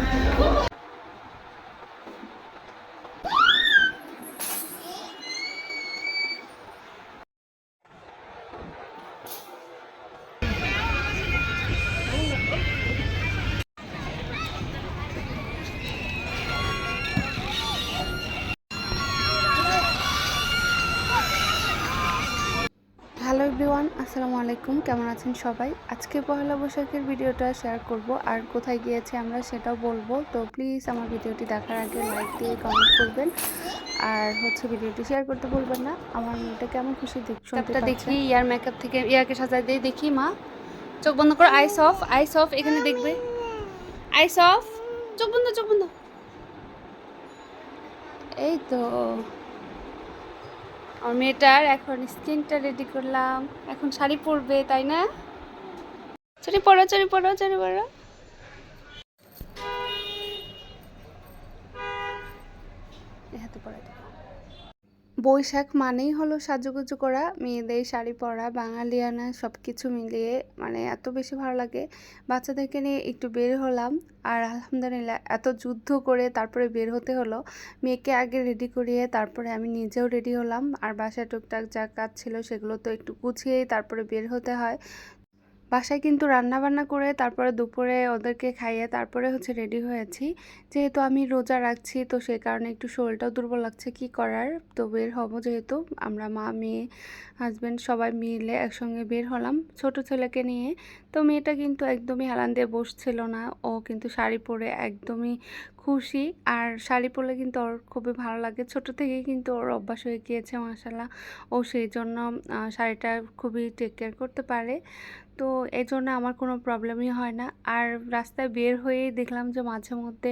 Yeah. আলাইকুম কেমন আছেন সবাই? আজকে পহেলা বৈশাখের ভিডিওটা শেয়ার করব। আর কোথায় গিয়েছে আমরা সেটাও বলব। তো প্লিজ আমার ভিডিওটি দেখার আগে লাইক দিয়ে কমেন্ট করবেন। আর হচ্ছে ভিডিওটি শেয়ার করতে বলবেন না। আমার মেয়েটা কেমন খুশি দেখছি দেখি ইয়ার মেকআপ থেকে ইয়াকে সাজাই দিয়ে দেখি মা। চোখ বন্ধ করো আইস অফ আইস অফ এখানে দেখবে। আইস অফ চোখ বন্ধ চোখ বন্ধ। এই তো। আমার মেয়েটার এখন স্কিনটা রেডি করলাম। এখন শাড়ি পরবে, তাই না? চুরি পরো চুরি পরো চুরি পরো। বৈশাখ মানেই হলো সাজুগুজু করা, মেয়েদের শাড়ি পরা, বাঙালিয়ানা সব কিছু মিলিয়ে মানে এত বেশি ভালো লাগে। বাচ্চাদেরকে নিয়ে একটু বের হলাম আর আলহামদুলিল্লাহ এত যুদ্ধ করে তারপরে বের হতে হলো। মেয়েকে আগে রেডি করিয়ে তারপরে আমি নিজেও রেডি হলাম। আর বাসায় টুকটাক যা কাজ ছিল সেগুলো তো একটু গুছিয়েই তারপরে বের হতে হয়। বাসায় কিন্তু রান্না বান্না করে তারপরে দুপুরে ওদেরকে খাইয়ে তারপরে হচ্ছে রেডি হয়েছি। যেহেতু আমি রোজা রাখছি, তো সেই কারণে একটু শরীরটাও দুর্বল লাগছে। কি করার? তো বের হব যেহেতু। আমরা মা, মেয়ে হাজব্যান্ড সবাই মিলে একসঙ্গে বের হলাম ছোট ছেলেকে নিয়ে। তো মেয়েটা কিন্তু একদমই হেলান দিয়ে বসছিল না। ও কিন্তু শাড়ি পরে একদমই খুশি। আর শাড়ি পরলে কিন্তু ওর খুবই ভালো লাগে। ছোট থেকেই কিন্তু ওর অভ্যাস হয়ে গিয়েছে মাসাল্লাহ ও সেই জন্য শাড়িটা খুবই টেক কেয়ার করতে পারে। তো এই জন্য আমার কোনো প্রবলেমই হয় না। আর রাস্তায় বের হয়েই দেখলাম যে মাঝে মধ্যে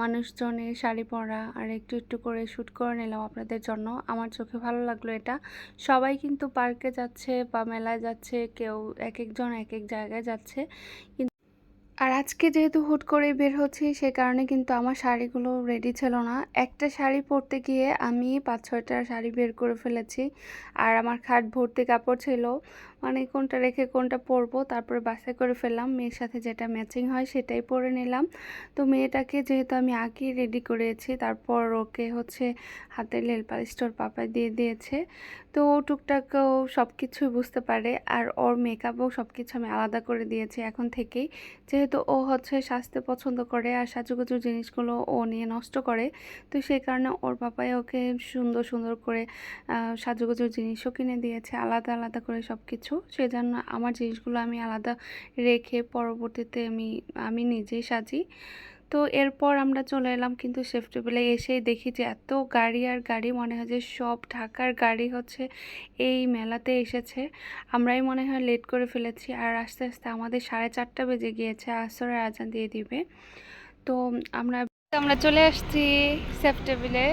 মানুষজনের শাড়ি পরা আর একটু একটু করে শ্যুট করে নিলাম আপনাদের জন্য। আমার চোখে ভালো লাগল এটা। সবাই কিন্তু পার্কে যাচ্ছে বা মেলায় যাচ্ছে, কেউ এক একজন এক এক জায়গায় যাচ্ছে। কিন্তু আর আজকে যেহেতু হুট করে বের হচ্ছি, সে কারণে কিন্তু আমার শাড়িগুলো রেডি ছিল না। একটা শাড়ি পরতে গিয়ে আমি পাঁচ ছয়টা শাড়ি বের করে ফেলেছি। আর আমার খাট ভর্তি কাপড় ছিল। মানে কোনটা রেখে কোনটা পরবো, তারপরে বাসায় করে ফেললাম। মেয়ের সাথে যেটা ম্যাচিং হয় সেটাই পরে নিলাম। তো মেয়েটাকে যেহেতু আমি আগেই রেডি করেছি, তারপর ওকে হচ্ছে হাতে লেল পালিস্টোর পাপায় দিয়ে দিয়েছে। তো ও টুকটাক সব কিছুই বুঝতে পারে, আর ওর মেকআপও সব কিছু আমি আলাদা করে দিয়েছি এখন থেকেই। যেহেতু ও হচ্ছে সাজতে পছন্দ করে, আর সাজুগুজুর জিনিসগুলো ও নিয়ে নষ্ট করে, তো সেই কারণে ওর পাপাই ওকে সুন্দর সুন্দর করে সাজুগুজুর জিনিসও কিনে দিয়েছে, আলাদা আলাদা করে সব কিছু সেজন্য আমার জিনিসগুলো আমি আলাদা রেখে পরবর্তীতে আমি আমি নিজেই সাজি। তো এরপর আমরা চলে এলাম কিন্তু শেফ টেবিলে এসেই দেখি যে এত গাড়ি আর গাড়ি, মনে হয় যে সব ঢাকার গাড়ি হচ্ছে এই মেলাতে এসেছে। আমরাই মনে হয় লেট করে ফেলেছি আর আস্তে আস্তে আমাদের সাড়ে চারটা বেজে গিয়েছে আসরের আজান দিয়ে দিবে। তো আমরা আমরা চলে আসছি সেফ টেবিলে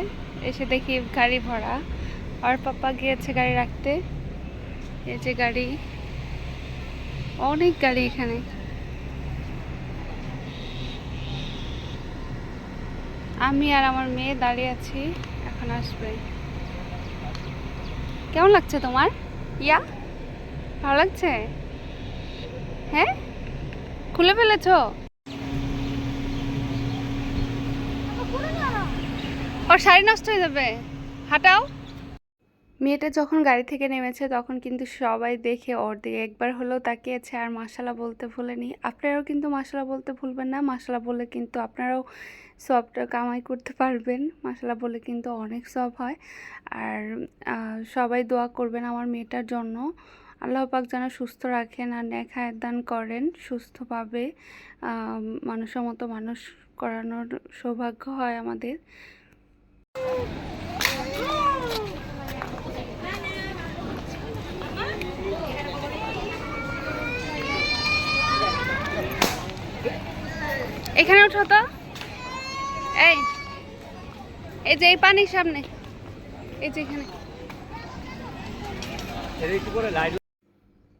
এসে দেখি গাড়ি ভরা। আর পাপা গিয়েছে গাড়ি রাখতে। এই যে গাড়ি। অনেক গাড়ি এখানে। আমি আর আমার মেয়ে দাঁড়িয়ে আছি, এখন আসবে। কেমন লাগছে তোমার? ইয়া, ভালো লাগছে? হ্যাঁ? খুলে ফেলেছো? ওর শাড়ি নষ্ট হয়ে যাবে। হাঁটাও? মেয়েটা যখন গাড়ি থেকে নেমেছে তখন কিন্তু সবাই দেখে ওর দিকে একবার হলেও তাকিয়েছে আর মাসালা বলতে ভুলেনি। আপনারাও কিন্তু মাসালা বলতে ভুলবেন না। মাসালা বলে কিন্তু আপনারাও সবটা কামাই করতে পারবেন। মাসালা বলে কিন্তু অনেক সব হয়। আর সবাই দোয়া করবেন আমার মেয়েটার জন্য। আল্লাহ পাক যেন সুস্থ রাখেন আর নেখায় দান করেন। সুস্থভাবে মানুষের মতো মানুষ করানোর সৌভাগ্য হয় আমাদের। এখানে উঠো তো। এই এই যে এই পানির সামনে। এই যে এখানে।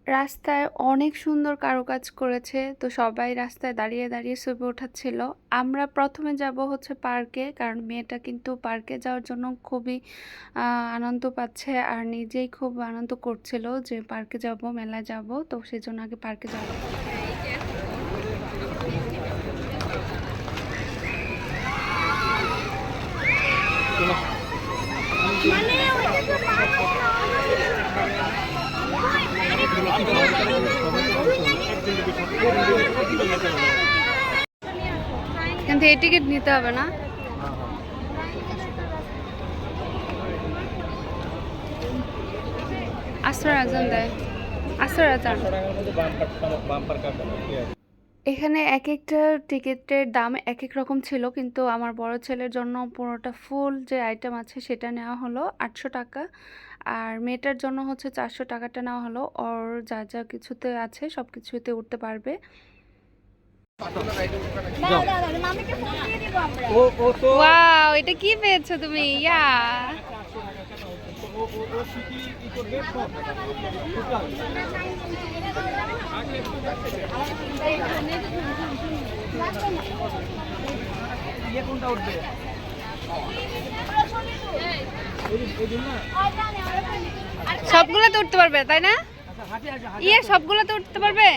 রাস্তায় অনেক সুন্দর কারুকাজ করেছে, তো সবাই রাস্তায় দাঁড়িয়ে দাঁড়িয়ে ছবি ওঠাচ্ছিল আমরা প্রথমে যাব হচ্ছে পার্কে, কারণ মেয়েটা কিন্তু পার্কে যাওয়ার জন্য খুবই আনন্দ পাচ্ছে আর নিজেই খুব আনন্দ করছিল যে পার্কে যাব, মেলায় যাব, তো সেই জন্য আগে পার্কে যাব এই টিকিট নিতে হবে না। দেয়। আজান। এখানে এক একটা টিকিটের দাম এক এক রকম ছিল, কিন্তু আমার বড় ছেলের জন্য পুরোটা ফুল যে আইটেম আছে সেটা নেওয়া হলো আটশো টাকা। আর মেয়েটার জন্য হচ্ছে চারশো টাকাটা নেওয়া হলো। ওর যা যা কিছুতে আছে সব কিছুতে উঠতে পারবে। ওয়াও এটা কি পেয়েছ তুমি? ইয়া। ইয়ে কোনটা উঠবে? না? সবগুলোতে উঠতে পারবে তাই না? আচ্ছা হাতে আছে হাতে ইয়ে উঠতে পারবে?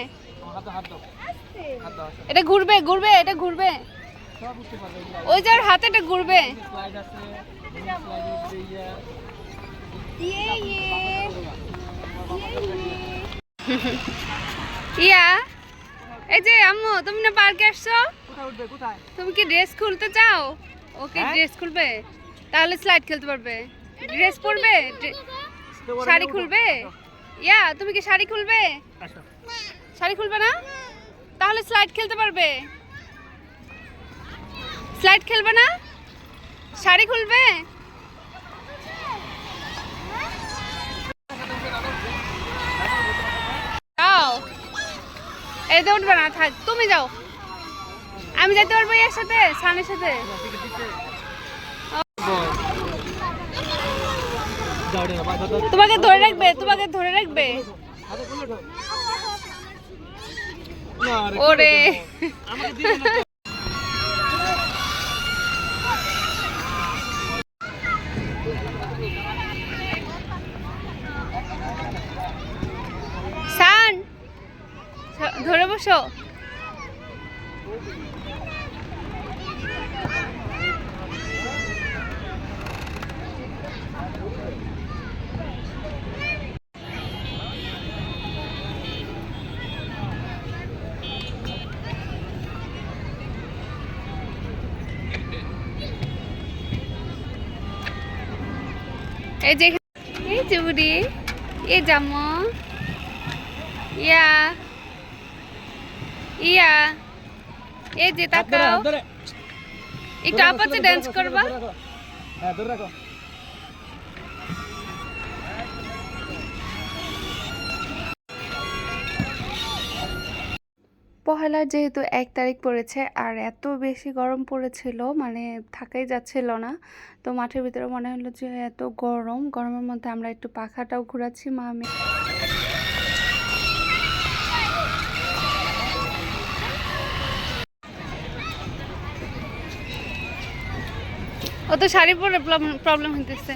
এটা ঘুরবে ঘুরবে এটা ঘুরবে। ওই যার হাতে এটা ঘুরবে। ইয়া এই যে আম্মু তুমি না পার্কে আসছো? তুমি কি ড্রেস খুলতে চাও? ওকে হ্যাঁ? ড্রেস খুলবে। তাহলে স্লাইড খেলতে পারবে। ড্রেস পরবে? শাড়ি খুলবে? ইয়া তুমি কি শাড়ি খুলবে? শাড়ি খুলবে না? তাহলে স্লাইড খেলতে পারবে। স্লাইড খেলবে না? শাড়ি খুলবে? যাও। উঠবে না, থাক, তুমি যাও। আমি যেতে পারব এর সাথে সানের সাথে। তোমাকে ধরে রাখবে, তোমাকে ধরে রাখবে। ওরে। সান ধরে বসো। এই যে এই যে বুড়ি এই জামো ইয়া ইয়া এই যে তাকাও। একটু আপাতত ডান্স করবা। হ্যাঁ ধরে রাখো। পহেলার যেহেতু এক তারিখ পড়েছে আর এত বেশি গরম পড়েছিল মানে থাকাই যাচ্ছিল না। তো মাঠের ভিতরে মনে হলো যে এত গরম, গরমের মধ্যে আমরা একটু পাখাটাও ঘোরাচ্ছি, মা আমি। ও তো শাড়ি পরে প্রবলেম হইতেছে।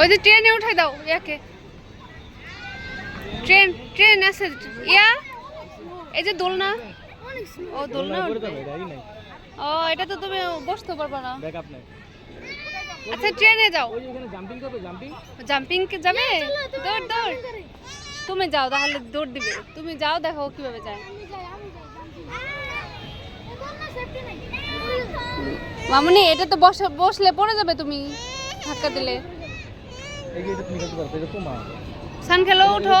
ওই যে ট্রেনে উঠাই দাও ইয়াকে। ট্রেন ট্রেন আছে ইয়া? এই যে দোলনা। ও দোলনা। ও এটা তো তুমি বসতে পারবে না। আচ্ছা ট্রেনে যাও? জাম্পিং কে যাবে? দৌড় দৌড়। তুমি যাও তাহলে দৌড় দিবে। তুমি যাও দেখো কীভাবে যায়। মামুনি এটা তো বসে বসলে পড়ে যাবে তুমি ধাক্কা দিলে। সান খেলো উঠো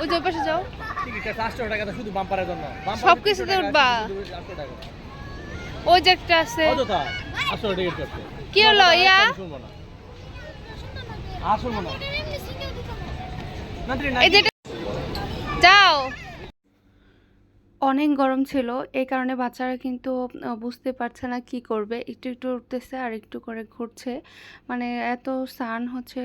ওই যে পাশে যাও টিকিট আছে 800 টাকা তো শুধু বাম্পারের জন্য। বাম্পারে সবকিছুতে 300 টাকা, উঠবা। শুধু 800 টাকা। ওই যে একটা আছে অযথা 800 টিকিট করতে। কি হলো ইয়া। এই যে এটা- যাও অনেক গরম ছিল, এই কারণে বাচ্চারা কিন্তু বুঝতে পারছে না কি করবে। একটু একটু উঠতেছে, আর একটু করে ঘুরছে। মানে এত সান হচ্ছে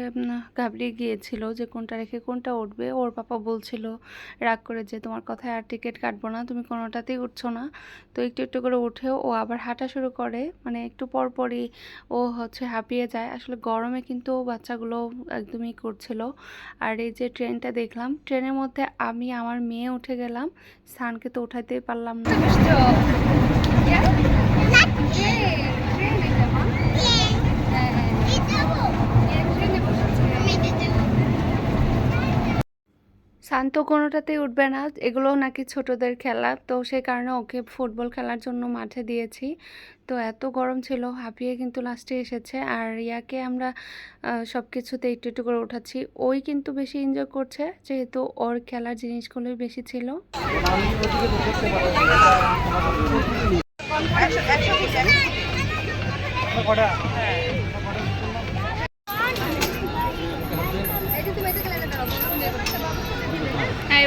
ঘাবড়িয়ে গিয়েছিল যে কোনটা রেখে কোনটা উঠবে। ওর পাপা বলছিল, রাগ করে যে, তোমার কথায় আর টিকিট কাটবো না, তুমি কোনোটাতেই উঠছো না। তো একটু একটু করে উঠেও ও আবার হাঁটা শুরু করে। মানে একটু পর পরই ও হচ্ছে হাঁপিয়ে যায়। আসলে গরমে কিন্তু বাচ্চাগুলো একদমই করছিল। আর এই যে ট্রেনটা দেখলাম, ট্রেনের মধ্যে আমি, আমার মেয়ে উঠে গেলাম, সানকে তো উঠাইতেই পারলাম না শান্ত কোনোটাতেই উঠবে না। এগুলো নাকি ছোটদের খেলা। তো সেই কারণে ওকে ফুটবল খেলার জন্য মাঠে দিয়েছি। তো এত গরম ছিল, হাঁপিয়ে কিন্তু লাস্টে এসেছে। আর ইয়াকে আমরা সব কিছুতে একটু একটু করে উঠাচ্ছি। ওই কিন্তু বেশি এনজয় করছে, যেহেতু ওর খেলার জিনিসগুলোই বেশি ছিল। কটা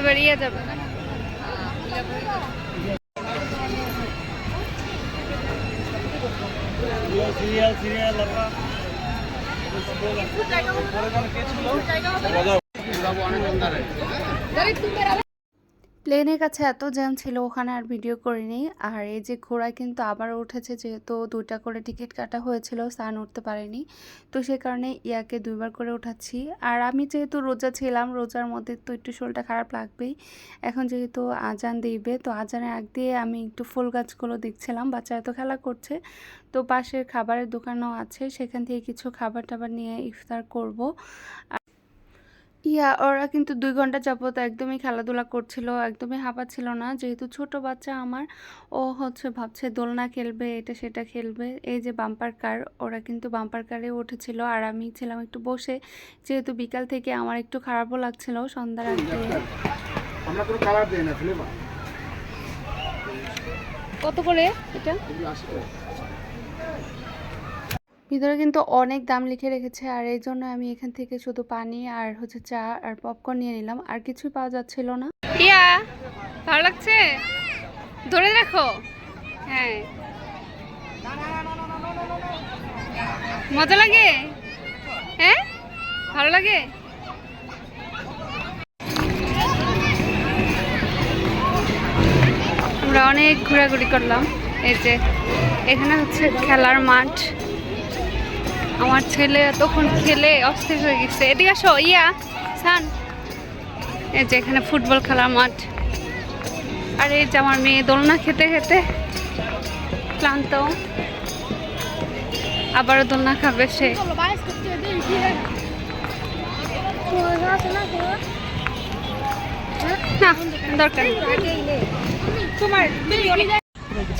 হ্যাঁ ইয়ে যাবে সিরিয়াল প্লেনের কাছে এত জ্যাম ছিল, ওখানে আর ভিডিও করিনি। আর এই যে ঘোড়ায় কিন্তু আবার উঠেছে, যেহেতু দুইটা করে টিকিট কাটা হয়েছিল সান উঠতে পারেনি। তো সে কারণে ইয়াকে দুইবার করে উঠাচ্ছি। আর আমি যেহেতু রোজা ছিলাম, রোজার মধ্যে তো একটু শরীরটা খারাপ লাগবেই। এখন যেহেতু আজান দিবে, তো আজানের আগ দিয়ে আমি একটু ফুল গাছগুলো দেখছিলাম, বাচ্চারা তো খেলা করছে। তো পাশের খাবারের দোকানও আছে, সেখান থেকে কিছু খাবার টাবার নিয়ে ইফতার করব। ইয়া ওরা কিন্তু দুই ঘণ্টা যাবত একদমই খেলাধুলা করছিল একদমই হাঁপাচ্ছিল না। যেহেতু ছোট বাচ্চা আমার ও হচ্ছে ভাবছে দোলনা খেলবে এটা সেটা খেলবে। এই যে বাম্পার কার ওরা কিন্তু বাম্পার কারে উঠেছিল। আর আমি ছিলাম একটু বসে যেহেতু বিকাল থেকে আমার একটু খারাপও লাগছিল সন্ধ্যার আগে। আমরা কোনো কালার দেই না কত করে এটা? ভিতরে কিন্তু অনেক দাম লিখে রেখেছে। আর এই জন্য আমি এখান থেকে শুধু পানি আর হচ্ছে চা আর পপকর্ন নিয়ে নিলাম। আর কিছুই পাওয়া যাচ্ছিল না। ইয়া ভালো লাগছে? ধরে রাখো। হ্যাঁ। মজা লাগে? হ্যাঁ? ভালো লাগে? আমরা অনেক ঘোরাঘুরি করলাম। এই যে, এখানে হচ্ছে খেলার মাঠ। আমার ছেলে তখন খেলে অস্থির হয়ে গেছে। এদিকে আসো ইয়া সান। এই যে এখানে ফুটবল খেলার মাঠ। আর এই যে আমার মেয়ে দোলনা খেতে খেতে ক্লান্ত। আবারও দোলনা খাবে সে। না দরকার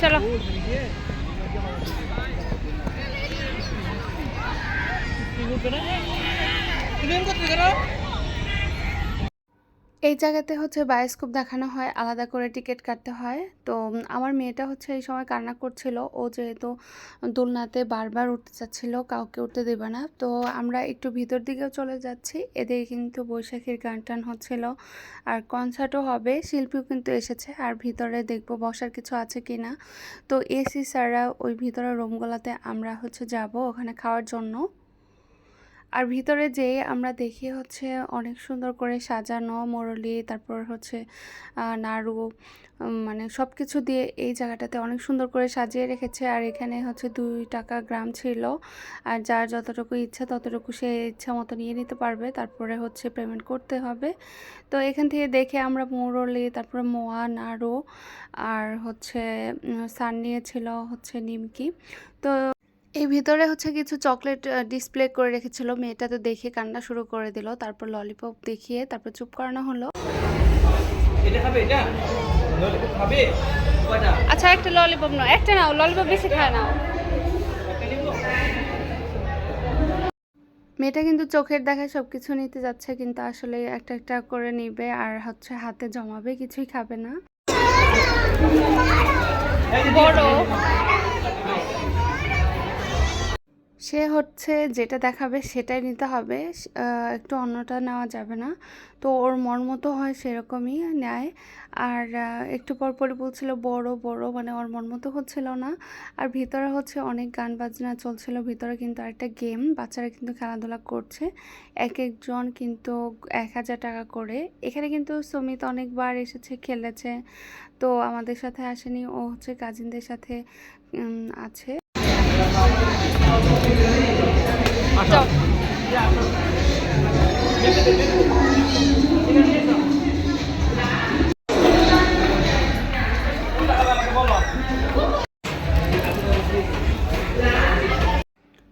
চলো তুমি এম করতে কেন এই জায়গাতে হচ্ছে বায়োস্কোপ দেখানো হয়, আলাদা করে টিকিট কাটতে হয়। তো আমার মেয়েটা হচ্ছে এই সময় কান্না করছিল। ও যেহেতু দোলনাতে বারবার উঠতে চাচ্ছিল, কাউকে উঠতে দেবে না। তো, আমরা একটু ভিতর দিকেও চলে যাচ্ছি। এদিকে কিন্তু বৈশাখীর গান টান হচ্ছিল। আর কনসার্টও হবে, শিল্পীও কিন্তু এসেছে। আর ভিতরে দেখব বসার কিছু আছে কি না তো এসি স্যাররা ওই ভিতরের রুমগুলোতে আমরা হচ্ছে যাব ওখানে খাওয়ার জন্য। আর ভিতরে যেয়ে আমরা দেখি হচ্ছে অনেক সুন্দর করে সাজানো মোরলি, তারপর হচ্ছে নাড়ু মানে সব কিছু দিয়ে এই জায়গাটাতে অনেক সুন্দর করে সাজিয়ে রেখেছে। আর এখানে হচ্ছে দুই টাকা গ্রাম ছিল। আর যার যতটুকু ইচ্ছা ততটুকু সে ইচ্ছা মতো নিয়ে নিতে পারবে। তারপরে হচ্ছে পেমেন্ট করতে হবে। তো এখান থেকে দেখে আমরা মোরলি, তারপরে মোয়া, নাড়ু, আর হচ্ছে সান নিয়েছিল হচ্ছে নিমকি। তো এই ভিতরে হচ্ছে কিছু চকলেট ডিসপ্লে করে রেখেছিল। মেয়েটা তো দেখে কান্না শুরু করে দিল। তারপর ললিপপ দেখিয়ে তারপর চুপ করানো হলো। এটা খাবে এটা? ললিপপ খাবে? আচ্ছা একটা ললিপপ নাও। একটা নাও ললিপপ বেশি খায় নাও মেয়েটা কিন্তু চোখের দেখায় সব কিছু নিতে যাচ্ছে কিন্তু আসলে একটা একটা করে নিবে আর হচ্ছে হাতে জমাবে কিছুই খাবে না। বড়। সে হচ্ছে যেটা দেখাবে সেটাই নিতে হবে একটু অন্যটা নেওয়া যাবে না। তো ওর মন মতো হয় সেরকমই নেয়। আর একটু পর পরই বলছিল, বড় বড়। মানে ওর মন মতো হচ্ছিল না। আর ভিতরে হচ্ছে অনেক গান বাজনা চলছিল, ভিতরে কিন্তু আরেকটা গেম, বাচ্চারা কিন্তু খেলাধুলা করছে। এক একজন কিন্তু এক হাজার টাকা করে। এখানে কিন্তু সুমিত অনেকবার এসেছে, খেলেছে। তো আমাদের সাথে আসেনি, ও হচ্ছে কাজিনদের সাথে আছে।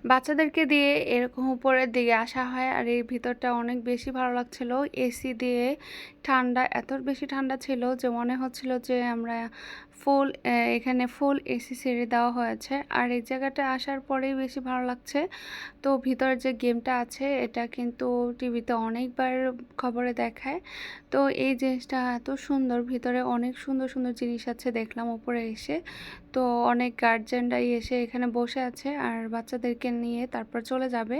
বাচ্চাদেরকে দিয়ে এরকম উপরের দিকে আসা হয় আর এই ভিতরটা অনেক বেশি ভালো লাগছিল। এসি দিয়ে ঠান্ডা এত বেশি ঠান্ডা ছিল যে মনে হচ্ছিল যে আমরা ফুল এখানে ফুল এসি সেরে দেওয়া হয়েছে। আর এই জায়গাটা আসার পরেই বেশি ভালো লাগছে। তো ভিতর যে গেমটা আছে, এটা কিন্তু টিভিতে অনেকবার খবরে দেখায়। তো এই জিনিসটা এত সুন্দর, ভিতরে অনেক সুন্দর সুন্দর জিনিস আছে, দেখলাম উপরে এসে। তো অনেক গার্জেনরাই এসে এখানে বসে আছে আর বাচ্চাদেরকে নিয়ে তারপর চলে যাবে।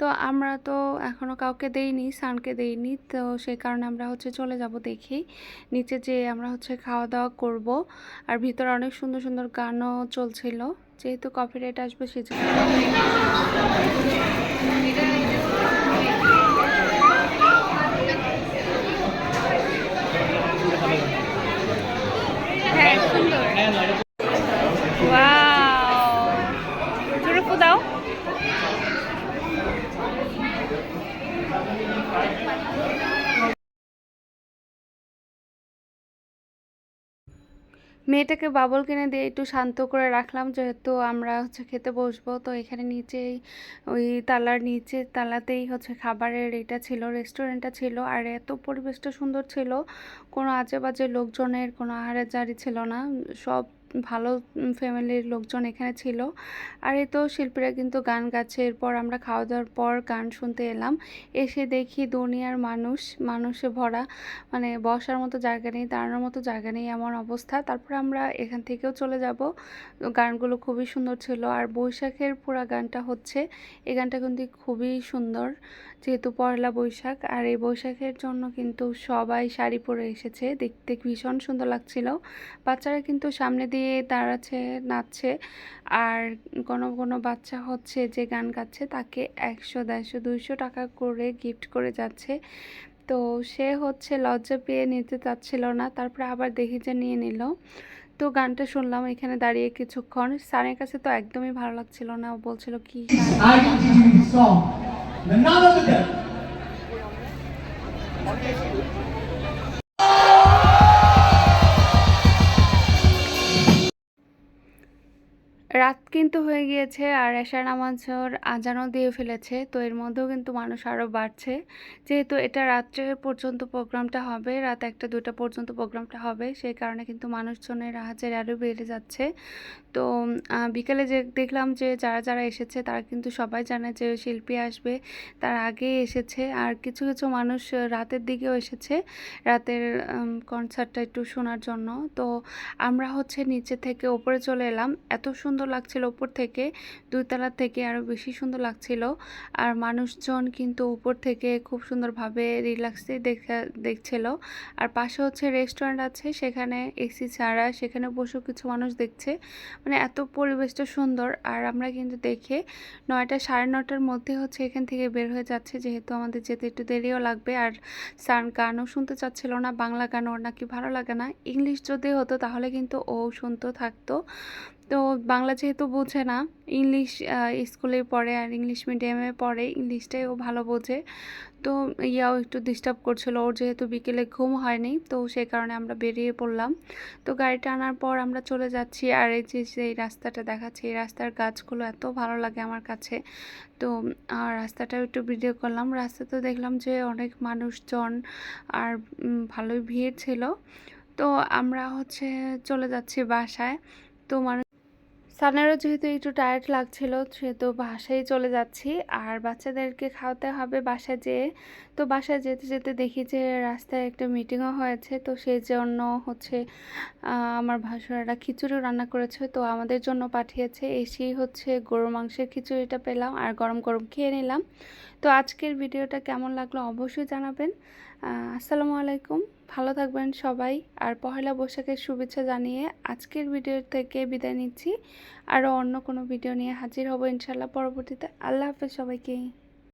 তো আমরা তো এখনও কাউকে দেইনি সানকে দেইনি। তো সেই কারণে আমরা হচ্ছে চলে যাব দেখি। নিচে যে আমরা হচ্ছে খাওয়া দাওয়া করব। আর ভিতরে অনেক সুন্দর সুন্দর গানও চলছিল। যেহেতু কফি রেট আসবে সেজন্য হ্যাঁ সুন্দর ওয়াও জোরে ফু দাও মেয়েটাকে বাবল কিনে দিয়ে একটু শান্ত করে রাখলাম, যেহেতু আমরা হচ্ছে খেতে বসবো। তো এখানে নিচেই, ওই তালার নিচে তালাতেই হচ্ছে খাবারের এটা ছিল রেস্টুরেন্টটা ছিল। আর এত পরিবেশটা সুন্দর ছিল, কোনো আজে বাজে লোকজনের, কোনো আহারের জারি ছিল না। সব ভালো ফ্যামিলির লোকজন এখানে ছিল। আর এই তো শিল্পীরা কিন্তু গান গাছে এরপর আমরা খাওয়া দাওয়ার পর গান শুনতে এলাম। এসে দেখি দুনিয়ার মানুষ, মানুষে ভরা। মানে বসার মতো জায়গা নেই, দাঁড়ানোর মতো জায়গা নেই, এমন অবস্থা। তারপর আমরা এখান থেকেও চলে যাব। গানগুলো খুবই সুন্দর ছিল। আর বৈশাখের পুরা গানটা হচ্ছে, এই গানটা কিন্তু খুবই সুন্দর। যেহেতু পয়লা বৈশাখ, আর এই বৈশাখের জন্য কিন্তু সবাই শাড়ি পরে এসেছে। দেখতে ভীষণ সুন্দর লাগছিল। বাচ্চারা কিন্তু সামনে দিয়ে দাঁড়াচ্ছে, নাচছে। আর কোনো কোনো বাচ্চা হচ্ছে যে গান গাচ্ছে, তাকে একশো, দেড়শো, দুইশো টাকা করে গিফট করে যাচ্ছে। তো সে হচ্ছে লজ্জা পেয়ে নিতে চাচ্ছিল না, তারপরে আবার দেখি যে নিয়ে নিল। তো গানটা শুনলাম, এখানে দাঁড়িয়ে কিছুক্ষণ। সানের কাছে তো একদমই ভালো লাগছিল না বলছিল, কি None of them. রাত কিন্তু হয়ে গিয়েছে আর এশার নামাজের আজানও দিয়ে ফেলেছে, তো এর মধ্যেও কিন্তু মানুষ আরও বাড়ছে। যেহেতু এটা রাত্রে পর্যন্ত প্রোগ্রামটা হবে, রাত একটা দুটা পর্যন্ত প্রোগ্রামটা হবে, সেই কারণে কিন্তু মানুষজনের হাজার আরও বেড়ে যাচ্ছে। তো বিকেলে যে দেখলাম যে যারা যারা এসেছে তারা কিন্তু সবাই জানে যে শিল্পী আসবে, তার আগে এসেছে। আর কিছু কিছু মানুষ রাতের দিকেও এসেছে, রাতের কনসার্টটা একটু শোনার জন্য। তো আমরা হচ্ছে নিচে থেকে ওপরে চলে এলাম। এত সুন্দর লাগছিল উপর থেকে, দুইতলা থেকে আরও বেশি সুন্দর লাগছিল। আর মানুষজন কিন্তু উপর থেকে খুব সুন্দরভাবে রিল্যাক্সে দেখা, দেখছিল। আর পাশে হচ্ছে রেস্টুরেন্ট আছে, সেখানে এসি ছাড়া সেখানে বসেও কিছু মানুষ দেখছে। মানে এত পরিবেশটা সুন্দর। আর আমরা কিন্তু দেখে নয়টা সাড়ে নটার মধ্যে হচ্ছে এখান থেকে বের হয়ে যাচ্ছে, যেহেতু আমাদের যেতে একটু দেরিও লাগবে। আর সান গানও শুনতে চাচ্ছিল না, বাংলা গান ওর নাকি ভালো লাগে না। ইংলিশ যদি হতো তাহলে কিন্তু ও শুনতো, থাকতো। তো বাংলা যেহেতু বোঝে না, ইংলিশ স্কুলে পড়ে আর ইংলিশ মিডিয়ামে পড়ে, ইংলিশটাই ও ভালো বোঝে। তো ইয়াও একটু ডিস্টার্ব করছিল। ওর যেহেতু বিকেলে ঘুম হয়নি, তো সেই কারণে আমরা বেরিয়ে পড়লাম। তো গাড়িটা আনার পর আমরা চলে যাচ্ছি আর এই যে এই রাস্তাটা দেখাচ্ছি, এই রাস্তার গাছগুলো এত ভালো লাগে আমার কাছে। তো রাস্তাটাও একটু ভিডিও করলাম। রাস্তাতে দেখলাম যে অনেক মানুষজন আর ভালোই ভিড় ছিল। তো আমরা হচ্ছে চলে যাচ্ছি বাসায়। তো মানুষ সানেরও যেহেতু একটু টায়ার্ড লাগছিল, সেহেতু বাসায় চলে যাচ্ছি। আর বাচ্চাদেরকে খাওয়াতে হবে বাসায় যেয়ে। তো বাসায় যেতে যেতে দেখি যে রাস্তায় একটা মিটিংও হয়েছে। তো সেই জন্য হচ্ছে আমার ভাসুরারা খিচুড়ি রান্না করেছে। তো আমাদের জন্য পাঠিয়েছে। এসেই হচ্ছে গরু মাংসের খিচুড়িটা পেলাম আর গরম গরম খেয়ে নিলাম। তো আজকের ভিডিওটা কেমন লাগল অবশ্যই জানাবেন। আসসালামু আলাইকুম। ভালো থাকবেন সবাই, আর পহেলা বৈশাখের শুভেচ্ছা জানিয়ে আজকের ভিডিও থেকে বিদায় নিচ্ছি। আরও অন্য কোনো ভিডিও নিয়ে হাজির হব ইনশাল্লাহ পরবর্তীতে। আল্লাহ হাফেজ সবাইকে।